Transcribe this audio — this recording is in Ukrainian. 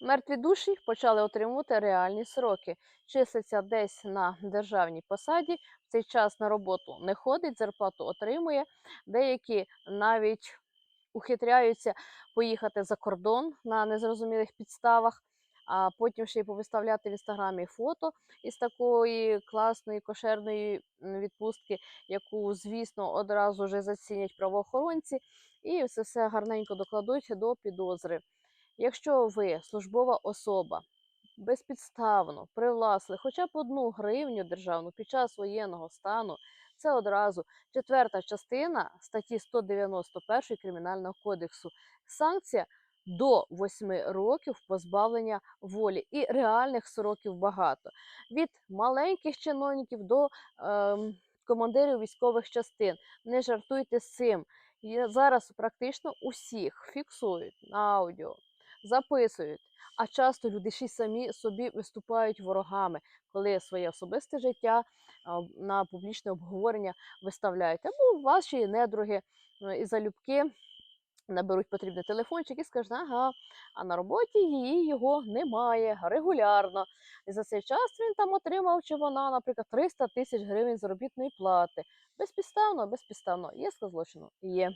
Мертві душі почали отримувати реальні сроки. Числиться десь на державній посаді, в цей час на роботу не ходить, зарплату отримує. Деякі навіть ухитряються поїхати за кордон на незрозумілих підставах, а потім ще й повиставляти в інстаграмі фото із такої класної кошерної відпустки, яку, звісно, одразу вже зацінять правоохоронці, і все все гарненько докладуть до підозри. Якщо ви службова особа безпідставно привласли хоча б одну гривню державну під час воєнного стану, це одразу четверта частина статті 191 Кримінального кодексу. Санкція до 8 років позбавлення волі і реальних сроків багато. Від маленьких чиновників до ем, командирів військових частин. Не жартуйте з цим. Зараз практично усіх фіксують на аудіо, записують. А часто люди ще й самі собі виступають ворогами, коли своє особисте життя на публічне обговорення виставляють. Або ваші недруги і залюбки наберуть потрібний телефончик і скажуть, ага, а на роботі її його немає регулярно. І за цей час він там отримав чи вона, наприклад, 300 тисяч гривень заробітної плати. Безпідставно, безпідставно. Є злочину? Є.